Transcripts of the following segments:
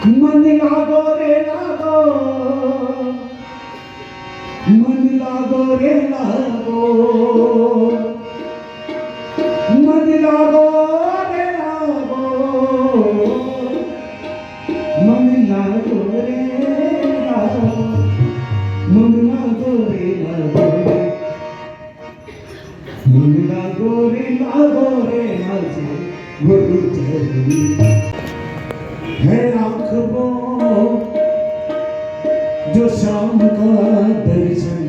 মন লাগো রে লাগো মন লাগো রে লাগো মন লাগো রে লাগো মন লাগো রে লাগো মন লাগো রে লাগো মন লাগো রে লাগো রে লাগো গুরু চরণী जो शाम का दर्शन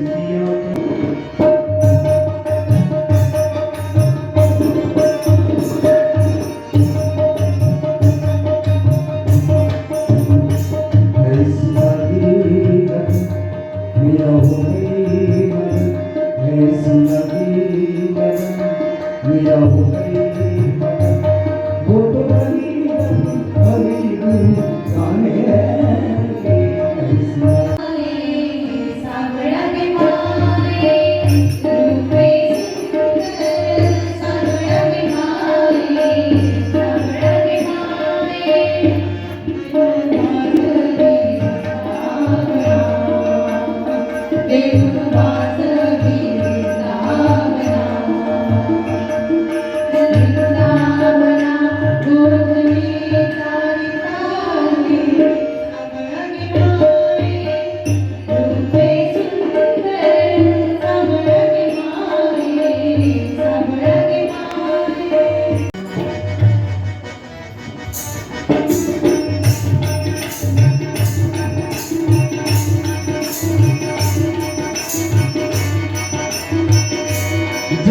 Bye.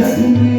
Yes.